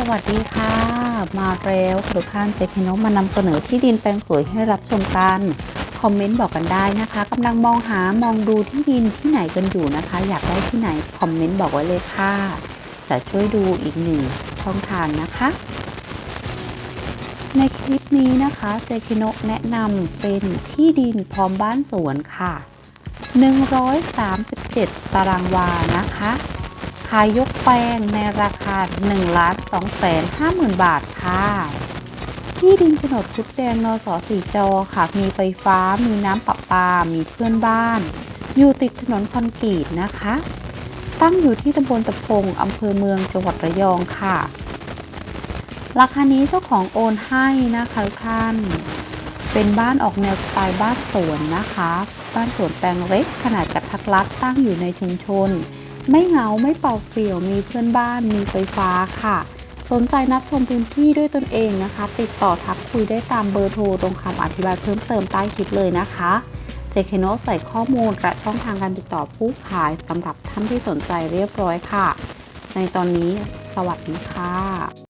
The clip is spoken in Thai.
สวัสดีค่ะ มาแล้วทุกท่านเจคิโนมานำเสนอที่ดินแปลงสวยให้รับชมกัน คอมเมนต์บอกกันได้นะคะกำลังมองหามองดูที่ดินที่ไหนกันอยู่นะคะ อยากได้ที่ไหน คอมเมนต์บอกไว้เลยค่ะ จะช่วยดูอีกหนึ่งช่องทางนะคะ ในคลิปนี้นะคะเจคิโนแนะนำเป็นที่ดินพร้อมบ้านสวนค่ะ 137 ตารางวานะคะ ขายยกแปลงในราคา1ล้าน2แสน5หมื่นบาทค่ะ ที่ดินโฉนดชุดแดงนสสีจอค่ะ มีไฟฟ้า มีน้ำประปา มีเพื่อนบ้าน อยู่ติดถนนคอนกรีตนะคะ ตั้งอยู่ที่ตำบลตะพงอำเภอเมืองจังหวัดระยองค่ะ ราคานี้เจ้าของโอนให้นะคะทุกท่าน เป็นบ้านออกแนวสไตล์บ้านสวนนะคะ บ้านสวนแปลงเล็กขนาดกระทัดรัดตั้งอยู่ในชุมชน ไม่เหงาไม่เป่าเปลี่ยวมีเพื่อนบ้านมีไฟฟ้าค่ะ สนใจนับชมพื้นที่ด้วยตนเองนะคะ ติดต่อทักคุยได้ตามเบอร์โทรตรงคำอธิบายเพิ่มเติมใต้คลิปเลยนะคะเจเคโนใส่ข้อมูลและช่องทางการติดต่อผู้ขายสำหรับท่านที่สนใจเรียบร้อยค่ะ ในตอนนี้สวัสดีค่ะ